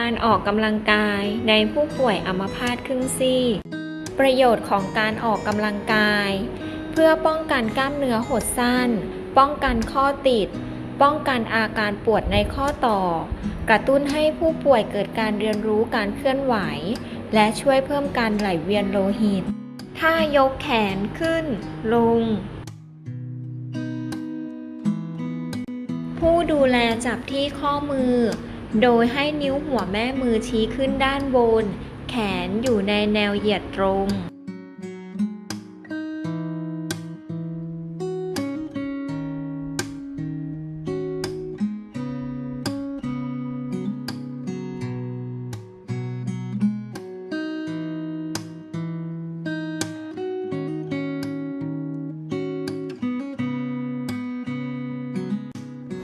การออกกำลังกายในผู้ป่วยอัมพาตครึ่งซีกประโยชน์ของการออกกำลังกาย เพื่อป้องกันกล้ามเนื้อหดสั้น ป้องกันข้อติด ป้องกันอาการปวดในข้อต่อ กระตุ้นให้ผู้ป่วยเกิดการเรียนรู้การเคลื่อนไหว และช่วยเพิ่มการไหลเวียนโลหิต ถ้ายกแขนขึ้น ลง ผู้ดูแลจับที่ข้อมือ โดยให้นิ้วหัวแม่มือชี้ขึ้นด้านบน แขนอยู่ในแนวเหยียดตรง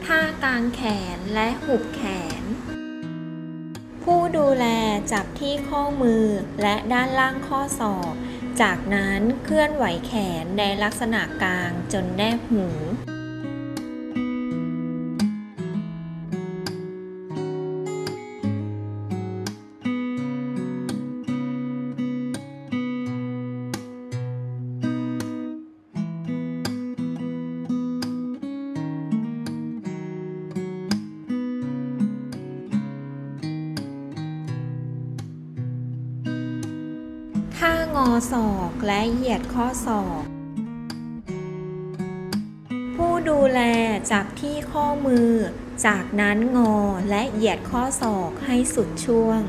ท่ากางแขนและหุบแขน ผู้ดูแลจับที่ข้อมือและด้านล่างข้อศอก จากนั้นเคลื่อนไหวแขนในลักษณะกลางจนแนบหู ท่างอศอกและเหยียดข้อศอก ผู้ดูแลจับที่ข้อมือ จากนั้นงอและเหยียดข้อศอกให้สุดช่วง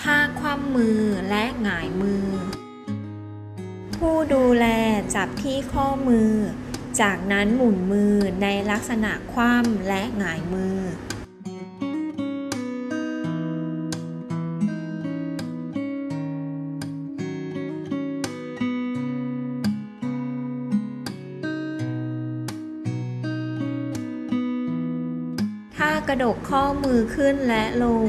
ท่าคว่ำมือและหงายมือ ผู้ดูแล จับที่ข้อมือ จากนั้นหมุนมือในลักษณะคว่ำและหงายมือท่ากระดกข้อมือขึ้นและลง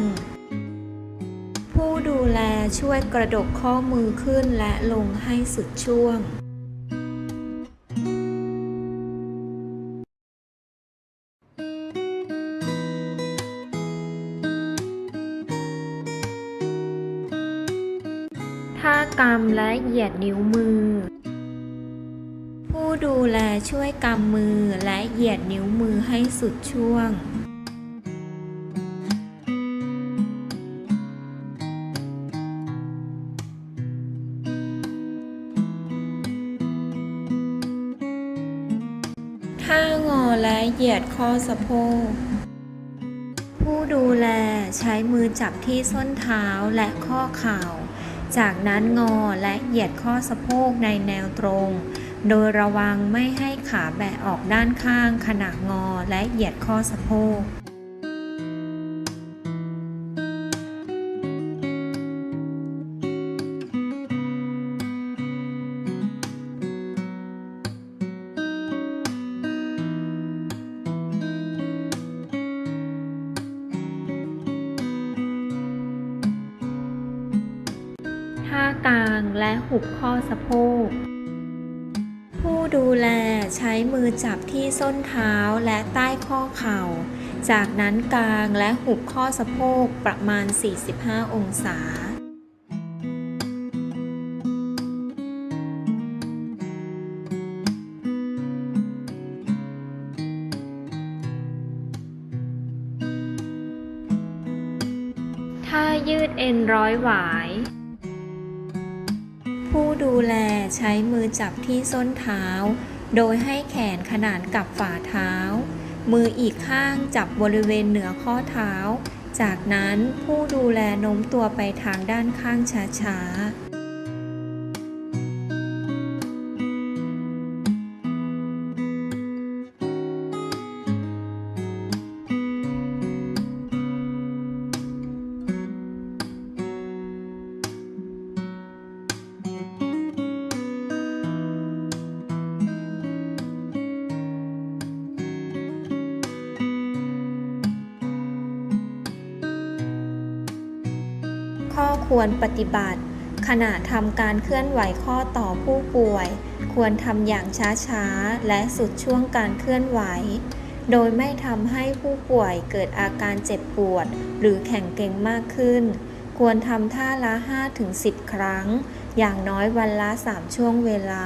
ผู้ดูแลช่วยกระดกข้อมือขึ้นและลงให้สุดช่วง ท่ากำและเหยียดนิ้วมือ ผู้ดูแลช่วยกำมือและเหยียดนิ้วมือให้สุดช่วงท่างอและเหยียดข้อสะโพก ผู้ดูแลใช้มือจับที่ส้นเท้าและข้อเข่า จากนั้นงอและเหยียดข้อสะโพกในแนวตรง โดยระวังไม่ให้ขาแบะออกด้านข้างขณะงอและเหยียดข้อสะโพก ท่ากลางและหุบข้อสะโพก ผู้ดูแลใช้มือจับที่ส้นเท้าและใต้ข้อเข่า จากนั้นกลางและหุบข้อสะโพกประมาณ 45 องศาท่ายืดเอ็นร้อยหวาย ผู้ดูแลใช้มือจับที่ส้นเท้า โดยให้แขนขนานกับฝ่าเท้า มืออีกข้างจับบริเวณเหนือข้อเท้า จากนั้นผู้ดูแลโน้มตัวไปทางด้านข้างช้าๆ ควรปฏิบัติ ขณะทำการเคลื่อนไหวข้อต่อผู้ป่วย ควรทำอย่างช้าๆ และสุดช่วงการเคลื่อนไหว โดยไม่ทำให้ผู้ป่วยเกิดอาการเจ็บปวด หรือแข็งเกร็งมากขึ้น ควรทำท่าละ 5-10 ครั้ง อย่างน้อยวันละ 3 ช่วงเวลา